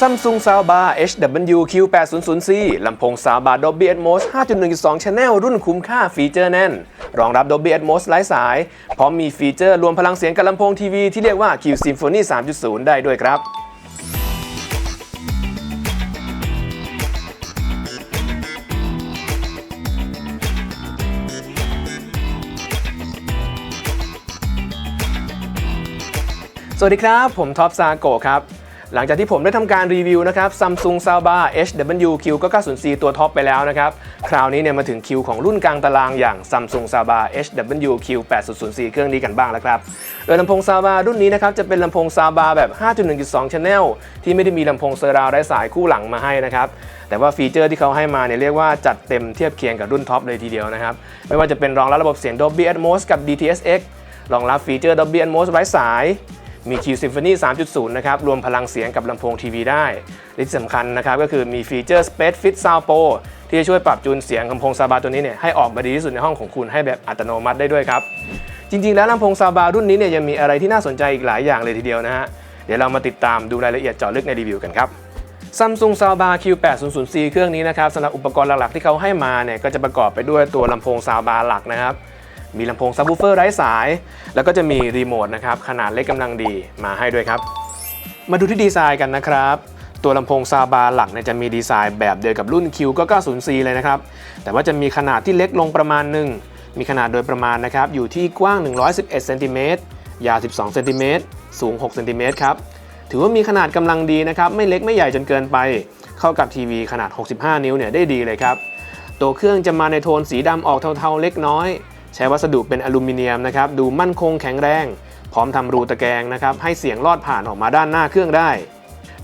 Samsung Soundbar HWQ800C ลำโพง Soundbar Dolby Atmos 5.1.2 Channel รุ่นคุ้มค่าฟีเจอร์แน่น รองรับ Dolby Atmos ไร้สาย พร้อมมีฟีเจอร์รวมพลังเสียงกับลำโพงทีวีที่เรียกว่า Q Symphony 3.0 ได้ด้วยครับสวัสดีครับ ผมท็อปซาโกครับ หลังจากที่ผมได้ทำการรีวิวนะครับ Samsung Soundbar HWQ 990C ตัวท็อปไปแล้วนะครับ คราวนี้เนี่ยมาถึงคิวของรุ่นกลางตารางอย่าง Samsung Soundbar HWQ 800C เครื่องนี้กันบ้างแล้วครับ โดยลำโพง Soundbar รุ่นนี้นะครับจะเป็นลำโพง Soundbar แบบ 5.1.2 Channel ที่ไม่ได้มีลำโพงเซอร์ราวไร้สายคู่หลังมาให้นะครับแต่ว่าฟีเจอร์ที่เขาให้มาเนี่ยเรียกว่าจัดเต็มเทียบเคียงกับรุ่นท็อปเลยทีเดียวนะครับไม่ว่าจะเป็นรองรับระบบเสียง Dolby Atmos กับ DTS:X รองรับฟีเจอร์ Dolby Atmos ไร้สาย มี Q Symphony 3.0 นะครับ รวมพลังเสียงกับลำโพงทีวีได้และที่สำคัญนะครับ ก็คือมีฟีเจอร์ Space Fit Sound Pro ที่จะช่วยปรับจูนเสียงลำโพงซาบาตัวนี้เนี่ยให้ออกมาดีที่สุดในห้องของคุณให้แบบอัตโนมัติได้ด้วยครับ จริง ๆ แล้วลำโพงซาบารุ่นนี้เนี่ยยังมีอะไรที่น่าสนใจอีกหลายอย่างเลยทีเดียวนะฮะ เดี๋ยวเรามาติดตามดูรายละเอียดเจาะลึกในรีวิวกันครับ Samsung Soundbar Q800C เครื่องนี้นะครับสำหรับอุปกรณ์หลักๆที่เขาให้มาเนี่ยก็จะประกอบไปด้วยตัวลำโพง Soundbar หลักนะครับ มีลำโพงซับวูเฟอร์ไร้สาย แล้วก็จะมีรีโมทนะครับขนาดเล็กกำลังดีมาให้ด้วยครับ มาดูที่ดีไซน์กันนะครับตัวลำโพงซาบาหลักเนี่ยจะมีดีไซน์แบบเดียวกับรุ่น Q ก็ 90C เลยนะครับ แต่ว่าจะมีขนาดที่เล็กลงประมาณหนึ่ง มีขนาดโดยประมาณนะครับ อยู่ที่กว้าง 111เซนติเมตรยาว 12เซนติเมตรสูง 6 เซนติเมตรครับ ถือว่ามีขนาดกำลังดีนะครับ ไม่เล็กไม่ใหญ่จนเกินไป เข้ากับทีวีขนาด 65 นิ้วเนี่ยได้ดีเลยครับ ตัวเครื่องจะมาในโทนสีดำออกเทาๆเล็กน้อย ช้วัสดุเป็นอลูมิเนียมนะครับดูมั่นคงแข็งแรง พร้อมทำรูตะแกรงนะครับให้เสียงลอดผ่านออกมาด้านหน้าเครื่องได้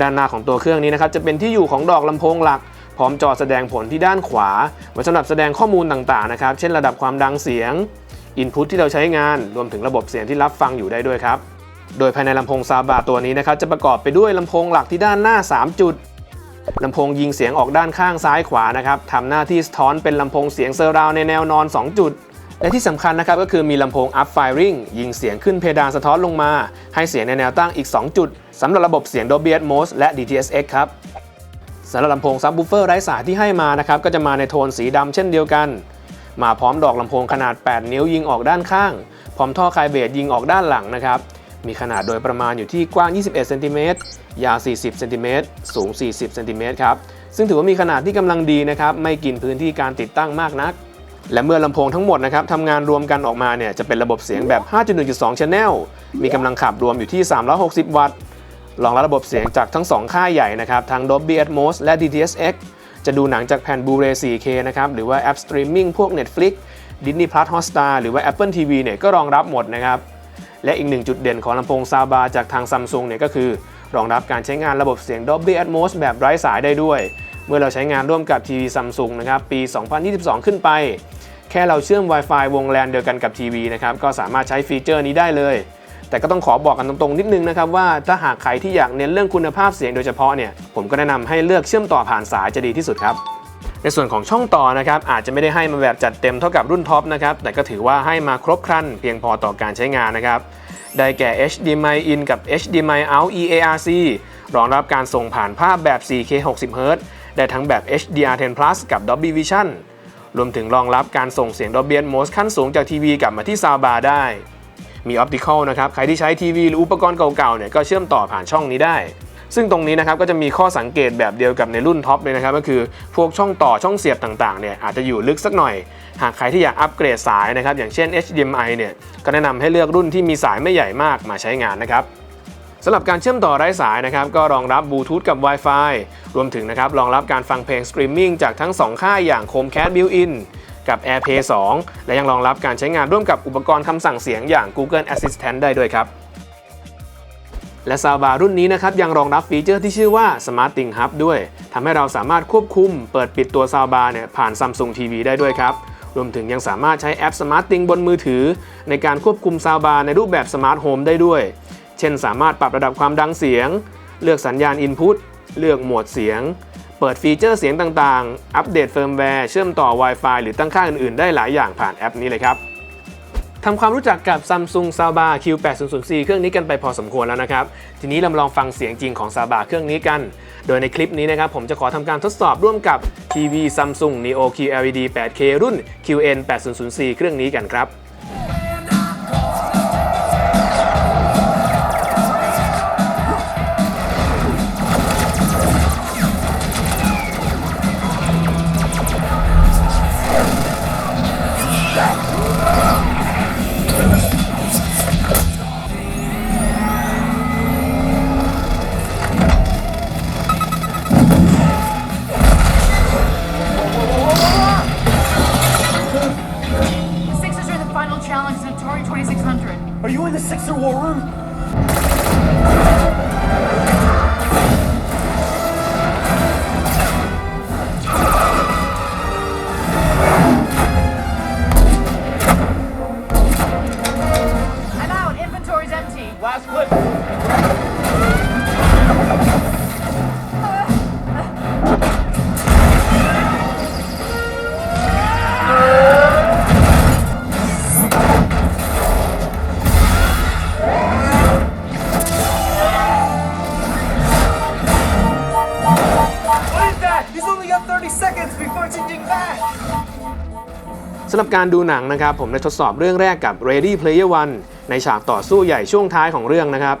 ด้านหน้าของตัวเครื่องนี้นะครับจะเป็นที่อยู่ของดอกลำโพงหลัก พร้อมจอแสดงผลที่ด้านขวา ไว้สำหรับแสดงข้อมูลต่างๆนะครับเช่นระดับความดังเสียงอินพุตที่เราใช้งานรวมถึงระบบเสียงที่รับฟังอยู่ได้ด้วยครับโดยภายในลำโพงซาบาตัวนี้นะครับจะประกอบไปด้วยลำโพงหลักที่ด้านหน้า 3 จุดลำโพงยิงเสียงออกด้านข้างซ้ายขวานะครับทำหน้าที่สะท้อนเป็นลำโพงเสียงเซอร์ราวในแนวนอน 2 จุด และที่สำคัญนะครับก็คือมีลำโพง up firing ยิงเสียงขึ้นเพดานสะท้อนลงมา ให้เสียงในแนวตั้งอีก 2 จุดสำหรับระบบเสียง Dolby Atmos และ DTS:X ครับสำหรับลำโพงซับ w ูเฟอร์ไร้สายที่ให้มานะครับก็จะมาในโทนสีดำเช่นเดียวกัน มาพร้อมดอกลำโพงขนาด 8 นิ้วยิงออกด้านข้าง พร้อมท่อคายเบสยิงออกด้านหลังนะครับมีขนาดโดยประมาณอยู่ที่กว้าง 21เซนติเมตรยาว 40เซนติเมตรสูง 40เซนติเมตรครับซึ่งถือว่ามีขนาดที่กำลังดีนะครับไม่กินพื้นที่การติดตั้งมากนัก และเมื่อลำโพงทั้งหมดนะครับทำงานรวมกันออกมาเนี่ยจะเป็นระบบเสียงแบบ 5.1.2 Channel มีกำลังขับรวมอยู่ที่ 360 วัตต์รองรับระบบเสียงจากทั้ง 2 ค่ายใหญ่นะครับทั้ง Dolby Atmos และ DTS:X จะดูหนังจากแผ่น Blu-ray 4K นะครับหรือว่าแอปสตรีมมิ่งพวก Netflix Disney Plus Hotstar หรือว่า Apple TV เนี่ยก็รองรับหมดนะครับและอีกหนึ่งจุดเด่นของลำโพงซาบาจากทาง Samsung เนี่ยก็คือ รองรับการใช้งานระบบเสียง Dolby Atmos แบบไร้สายได้ด้วย เมื่อเราใช้งานร่วมกับทีวี Samsung นะครับปี 2022 ขึ้นไป แค่เราเชื่อม Wi-Fi วง LAN เดียวกันกับทีวีนะครับก็สามารถใช้ฟีเจอร์นี้ได้เลย แต่ก็ต้องขอบอกกันตรงๆ นิดนึงนะครับว่าถ้าหากใครที่อยากเน้นเรื่องคุณภาพเสียงโดยเฉพาะเนี่ยผมก็แนะนำให้เลือกเชื่อมต่อผ่านสายจะดีที่สุดครับในส่วนของช่องต่อนะครับอาจจะไม่ได้ให้มาแบบจัดเต็มเท่ากับรุ่นท็อปนะครับแต่ก็ถือว่าให้มาครบครันเพียงพอต่อการใช้งานนะครับได้แก่ HDMI in กับ HDMI out EARC รองรับการส่งผ่านภาพแบบ 4K 60 Hz ได้ทั้งแบบ HDR10 Plus กับ Dolby Vision รวมถึงรองรับการส่งเสียง Dolby Atmos ขั้นสูงจากทีวีกลับมาที่ Soundbar ได้ มีออปติคอลนะครับ ใครที่ใช้ทีวีหรืออุปกรณ์เก่าๆเนี่ยก็เชื่อมต่อผ่านช่องนี้ได้ ซึ่งตรงนี้นะครับก็จะมีข้อสังเกตแบบเดียวกับในรุ่นท็อปเลยนะครับ ก็คือพวกช่องต่อช่องเสียบต่างๆเนี่ยอาจจะอยู่ลึกสักหน่อย หากใครที่อยากอัปเกรดสายนะครับอย่างเช่น HDMI เนี่ยก็แนะนำให้เลือกรุ่นที่มีสายไม่ใหญ่มากมาใช้งานนะครับ สำหรับการเชื่อมต่อไร้สายนะครับก็รองรับบลูทูธกับ Wi-Fi รวมถึงนะครับรองรับการฟังเพลงสตรีมมิ่งจากทั้ง 2 ค่ายอย่าง Chromecast Built-in กับ AirPlay 2 และยังรองรับการใช้งานร่วมกับอุปกรณ์คำสั่งเสียงอย่าง Google Assistant ได้ด้วยครับ และซาวบารุ่นนี้นะครับยังรองรับฟีเจอร์ที่ชื่อว่า Smart Thing Hub ด้วยทำให้เราสามารถควบคุม เปิดปิดตัวซาวบาเนี่ยผ่าน Samsung TV ได้ด้วยครับรวมถึงยังสามารถใช้แอป Smart Thing บนมือถือ ในการควบคุมซาวบาในรูปแบบ Smart Home ได้ด้วย เช่นสามารถปรับระดับความดังเสียง เลือกสัญญาณ Input เลือกโหมดเสียง เปิดฟีเจอร์เสียงต่างๆ อัปเดตเฟิร์มแวร์เชื่อมต่อ Wi-Fi หรือตั้งค่าอื่นๆ ได้หลายอย่างผ่านแอปนี้เลยครับทำความรู้จักกับ Samsung Soundbar Q800C เครื่องนี้กันไปพอสมควรแล้วนะครับ ทีนี้เรามาลองฟังเสียงจริงของ Soundbar เครื่องนี้กัน โดยในคลิปนี้นะครับผมจะขอทำการทดสอบร่วมกับทีวี Samsung Neo QLED 8K รุ่น QN 8004 เครื่องนี้กันครับ Is war room? การดูหนังนะครับ ผมได้ทดสอบเรื่องแรกกับ Ready Player One ในฉากต่อสู้ใหญ่ช่วงท้ายของเรื่องนะครับ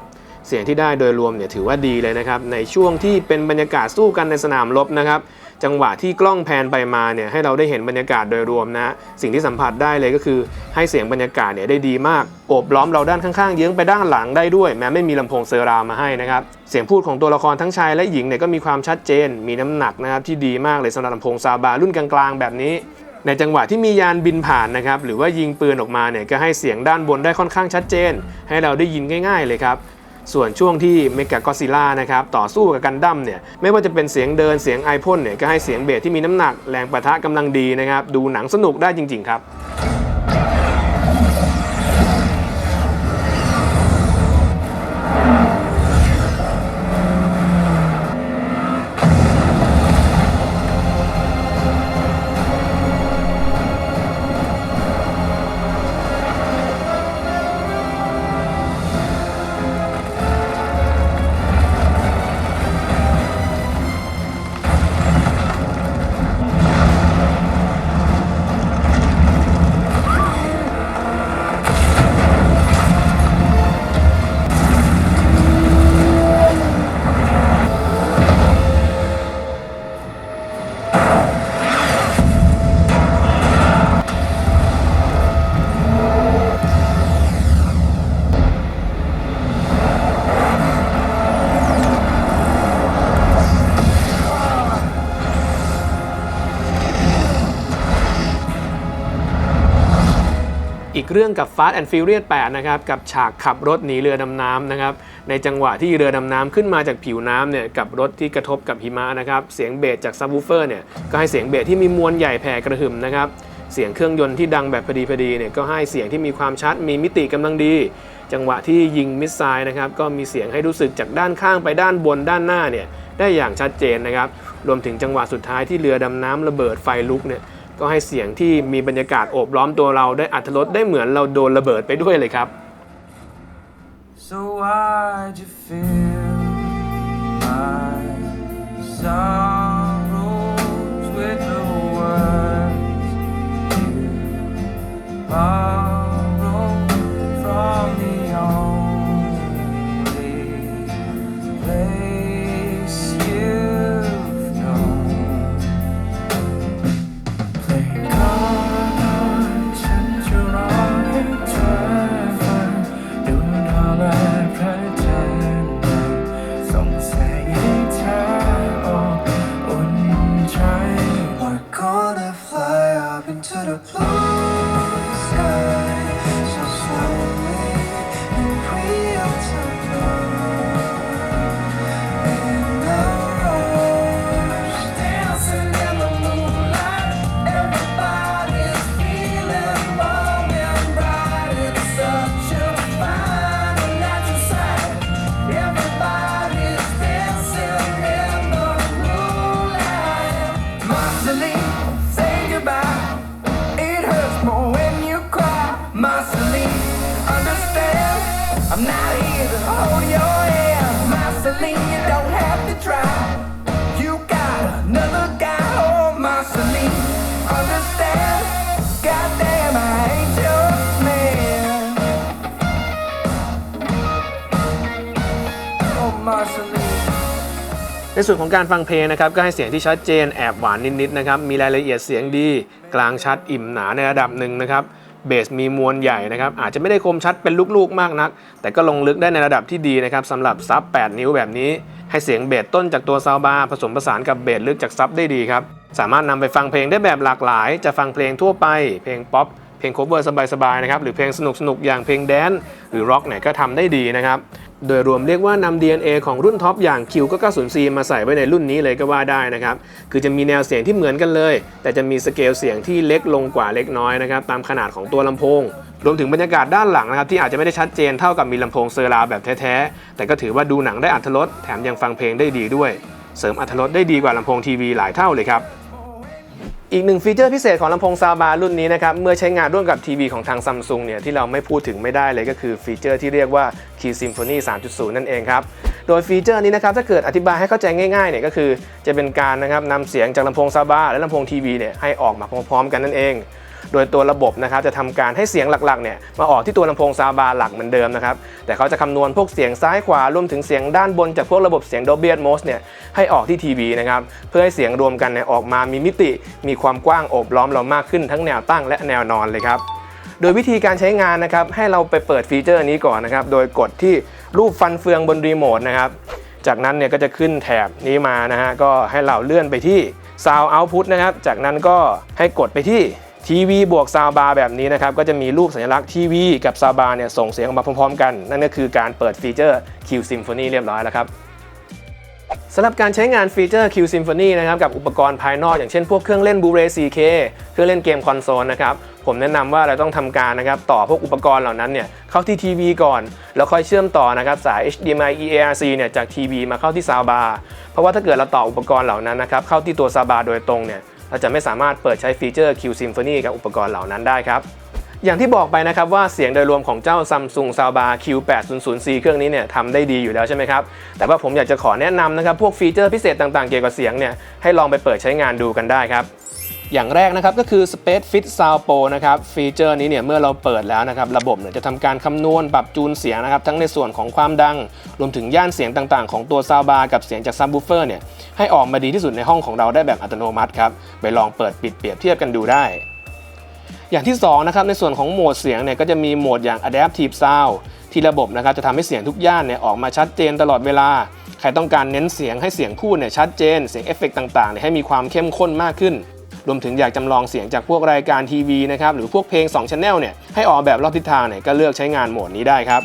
เสียงที่ได้โดยรวมเนี่ยถือว่าดีเลยนะครับ ในช่วงที่เป็นบรรยากาศสู้กันในสนามรบนะครับ จังหวะที่กล้องแพนไปมาเนี่ยให้เราได้เห็นบรรยากาศโดยรวมนะ สิ่งที่สัมผัสได้เลยก็คือ ให้เสียงบรรยากาศเนี่ยได้ดีมาก โอบล้อมเราด้านข้างๆเยื้องไปด้านหลังได้ด้วย แม้ไม่มีลำโพงเซอรามาให้นะครับ เสียงพูดของตัวละครทั้งชายและหญิงเนี่ยก็มีความชัดเจน มีน้ำหนักนะครับที่ดีมากเลยสำหรับลำโพงซาบาร์รุ่นกลางๆแบบนี้ ในจังหวะที่มียานบินผ่านนะครับหรือว่ายิงปืนออกมาเนี่ยก็ให้เสียงด้านบนได้ค่อนข้างชัดเจน ให้เราได้ยินง่าย ๆ เลยครับส่วนช่วงที่เมกากอซิล่านะครับต่อสู้กับกันดั้มเนี่ยไม่ว่าจะเป็นเสียงเดินเสียงไอพ่นเนี่ยก็ให้เสียงเบสที่มีน้ำหนักแรงประทะกำลังดีนะครับดูหนังสนุกได้จริง ๆ ครับ เรื่องกับ Fast and Furious 8นะครับกับฉากขับรถหนีเรือดำน้ำนะครับในจังหวะที่เรือดำน้ำขึ้นมาจากผิวน้ำเนี่ยกับรถที่กระทบกับหิมะนะครับเสียงเบสจากซับวูเฟอร์เนี่ยก็ให้เสียงเบสที่มีมวลใหญ่แผ่กระหึ่มนะครับเสียงเครื่องยนต์ที่ดังแบบพอดีพอดีเนี่ยก็ให้เสียงที่มีความชัดมีมิติกำลังดี จังหวะที่ยิงมิสไซล์นะครับก็มีเสียงให้รู้สึกจากด้านข้างไปด้านบนด้านหน้าเนี่ยได้อย่างชัดเจนนะครับรวมถึงจังหวะสุดท้ายที่เรือดำน้ำระเบิดไฟลุกเนี่ย ก็ให้เสียงที่มีบรรยากาศโอบล้อมตัวเราได้อัธรสได้เหมือนเราโดนระเบิดไปด้วยเลยครับ So why'd you feel ในส่วนของการฟังเพลงนะครับก็ให้เสียงที่ชัดเจนแอบหวานนิดๆนะครับมีรายละเอียดเสียงดี กลางชัดอิ่มหนาในระดับหนึ่งนะครับเบสมีมวลใหญ่นะครับอาจจะไม่ได้คมชัดเป็นลูกๆมากนัก แต่ก็ลงลึกได้ในระดับที่ดีนะครับสำหรับซับ 8 นิ้วแบบนี้ ให้เสียงเบสต้นจากตัวซาวบาร์ผสมผสานกับเบสลึกจากซับได้ดีครับสามารถนำไปฟังเพลงได้แบบหลากหลาย จะฟังเพลงทั่วไป เพลงป๊อป เพลงโคเวอร์สบายๆนะครับหรือเพลงสนุกๆอย่างเพลงแดนหรือร็อกเนี่ยก็ทำได้ดีนะครับโดยรวมเรียกว่านำ DNA ของรุ่นท็อปอย่าง Q ก็ 90C มาใส่ไว้ในรุ่นนี้เลยก็ว่าได้นะครับ คือจะมีแนวเสียงที่เหมือนกันเลย แต่จะมีสเกลเสียงที่เล็กลงกว่าเล็กน้อยนะครับ ตามขนาดของตัวลำโพง รวมถึงบรรยากาศด้านหลังนะครับ ที่อาจจะไม่ได้ชัดเจนเท่ากับมีลำโพงเซอร์ราแบบแท้ๆ แต่ก็ถือว่าดูหนังได้อัธรสแถมยังฟังเพลงได้ดีด้วย เสริมอัธรสได้ดีกว่าลำโพงทีวีหลายเท่าเลยครับ อีกหนึ่งฟีเจอร์พิเศษของลำโพงซาวบาร์รุ่นนี้นะครับ เมื่อใช้งานร่วมกับทีวีของทางซัมซุงเนี่ย ที่เราไม่พูดถึงไม่ได้เลยก็คือฟีเจอร์ที่เรียกว่า Key Symphony 3.0 นั่นเองครับ โดยฟีเจอร์นี้นะครับ ถ้าเกิดอธิบายให้เข้าใจง่ายๆเนี่ยก็คือ จะเป็นการนะครับนำเสียงจากลำโพงซาวบาร์และลำโพงทีวีเนี่ยให้ออกมาพร้อมๆ กันนั่นเอง โดยตัวระบบนะครับจะทำการให้เสียงหลักๆเนี่ยมาออกที่ตัวลำโพงซาบาร์หลักเหมือนเดิมนะครับแต่เขาจะคำนวณพวกเสียงซ้ายขวารวมถึงเสียงด้านบนจากพวกระบบเสียง Dolby Atmos เนี่ยให้ออกที่ทีวีนะครับเพื่อให้เสียงรวมกันเนี่ยออกมามีมิติ มีความกว้างโอบล้อมเรามากขึ้นทั้งแนวตั้งและแนวนอนเลยครับโดยวิธีการใช้งานนะครับให้เราไปเปิดฟีเจอร์นี้ก่อนนะครับโดยกดที่รูปฟันเฟืองบนรีโมทนะครับจากนั้นเนี่ยก็จะขึ้นแถบนี้มานะฮะก็ให้เราเลื่อนไปที่ Sound Output นะครับ จากนั้นก็ให้กดไปที่ ทีวีบวกซาวบาร์แบบนี้นะครับก็จะมีรูปสัญลักษณ์ทีวีกับซาวบาร์เนี่ยส่งเสียงออกมาพร้อมๆกัน นั่นก็คือการเปิดฟีเจอร์ Q Symphony เรียบร้อยแล้วครับสำหรับการใช้งานฟีเจอร์ Q Symphony นะครับกับอุปกรณ์ภายนอกอย่างเช่นพวกเครื่องเล่น Blu-ray 4K เครื่องเล่นเกมคอนโซลนะครับผมแนะนำว่าเราต้องทำการนะครับต่อพวกอุปกรณ์เหล่านั้นเนี่ยเข้าที่ทีวีก่อน แล้วค่อยเชื่อมต่อนะครับสาย HDMI EARC เนี่ยจากทีวีมาเข้าที่ซาวบาร์เพราะว่าถ้าเกิดเราต่ออุปกรณ์เหล่านั้นนะครับเข้าที่ตัวซาวบาร์โดยตรงเนี่ย เราจะไม่สามารถเปิดใช้ฟีเจอร์ Q Symphony กับอุปกรณ์เหล่านั้นได้ครับ อย่างที่บอกไปนะครับว่าเสียงโดยรวมของเจ้า Samsung Soundbar Q800C เครื่องนี้เนี่ยทำได้ดีอยู่แล้วใช่ไหมครับ แต่ว่าผมอยากจะขอแนะนำนะครับพวกฟีเจอร์พิเศษต่างๆเกี่ยวกับเสียงเนี่ยให้ลองไปเปิดใช้งานดูกันได้ครับ อย่างแรกนะครับก็คือ Space Fit Sound Pro นะครับฟีเจอร์นี้เนี่ยเมื่อเราเปิดแล้วนะครับระบบเนี่ยจะทำการคำนวณปรับจูนเสียงนะครับทั้งในส่วนของความดัง รวมถึงย่านเสียงต่างๆ ของตัว Soundbar กับเสียงจาก Subwoofer เนี่ยให้ออกมาดีที่สุดในห้องของเราได้แบบอัตโนมัติครับไปลองเปิดปิดเปรียบเทียบกันดูได้อย่างที่2นะครับในส่วนของโหมดเสียงเนี่ยก็จะมีโหมดอย่าง Adaptive Sound ที่ระบบนะครับจะทำให้เสียงทุกย่านเนี่ยออกมาชัดเจนตลอดเวลา ใครต้องการเน้นเสียงให้เสียงพูดเนี่ยชัดเจน เสียงเอฟเฟกต์ต่างๆเนี่ยให้มีความเข้มข้นมากขึ้น รวมถึงอยากจำลองเสียงจากพวกรายการทีวีนะครับหรือพวกเพลง2 Channel เนี่ยให้ออกแบบรอบทิศทางเนี่ยก็เลือกใช้งานโหมดนี้ได้ครับ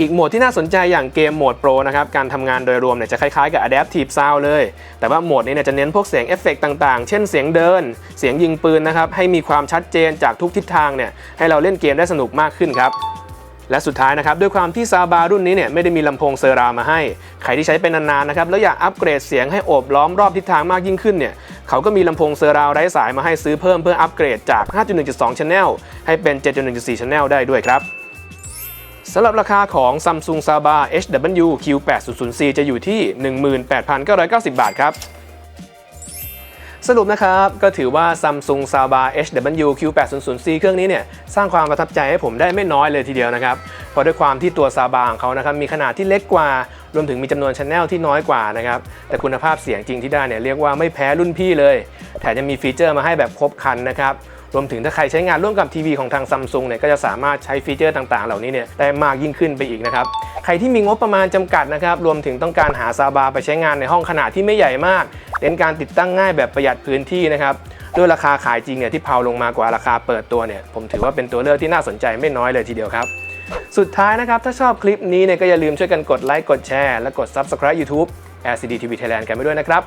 อีกโหมดที่น่าสนใจอย่างเกมโหมดโปรนะครับการทำงานโดยรวมเนี่ยจะคล้ายๆกับ Adaptive Sound เลย แต่ว่าโหมดนี้เนี่ยจะเน้นพวกเสียงเอฟเฟกต์ต่างๆ เช่นเสียงเดิน เสียงยิงปืนนะครับให้มีความชัดเจนจากทุกทิศทางเนี่ยให้เราเล่นเกมได้สนุกมากขึ้นครับ และสุดท้ายนะครับด้วยความที่ซาบารุ่นนี้เนี่ยไม่ได้มีลำโพงเซอร์รามาให้ ใครที่ใช้เป็นนานๆนะครับแล้วอยากอัปเกรดเสียงให้โอบล้อมรอบทิศทางมากยิ่งขึ้นเนี่ยเขาก็มีลำโพงเซอร์ราวไร้สายมาให้ซื้อเพิ่มเพื่ออัปเกรดจาก 5.1.2 Channel ให้เป็น 7.1.4 Channel ได้ด้วยครับสำหรับราคาของ Samsung Soundbar HW Q800C จะอยู่ที่ 18,990 บาทครับ สรุปนะครับ ก็ถือว่า Samsung s a b a HW Q800C เครื่องนี้เนี่ย สร้างความประทับใจให้ผมได้ไม่น้อยเลยทีเดียวนะครับ เพราะด้วยความที่ตัว s a b a ของเขานะครับ มีขนาดที่เล็กกว่ารวมถึงมีจำนวนชันแนลที่น้อยกว่านะครับ แต่คุณภาพเสียงจริงที่ได้เนี่ยเรียกว่าไม่แพ้รุ่นพี่เลย แถมยังมีฟีเจอร์มาให้แบบครบครันนะครับ รวมถึงถ้าใครใช้งานร่วมกับทีวีของทางซัมซุงเนี่ยก็จะสามารถใช้ฟีเจอร์ต่างๆ เหล่านี้เนี่ยได้มากยิ่งขึ้นไปอีกนะครับใครที่มีงบประมาณจำกัดนะครับรวมถึงต้องการหาซาบาไปใช้งานในห้องขนาดที่ไม่ใหญ่มากเน้นการติดตั้งง่ายแบบประหยัดพื้นที่นะครับด้วยราคาขายจริงเนี่ยที่เพาลงมากว่าราคาเปิดตัวเนี่ยผมถือว่าเป็นตัวเลือกที่น่าสนใจไม่น้อยเลยทีเดียวครับ สุดท้ายนะครับ ถ้าชอบคลิปนี้เนี่ยก็อย่าลืมช่วยกันกดไลค์กดแชร์และกด Subscribe YouTube LCD TV Thailand กันไปด้วยนะครับ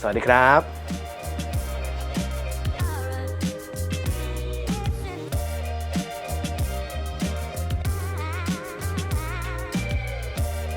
สวัสดีครับ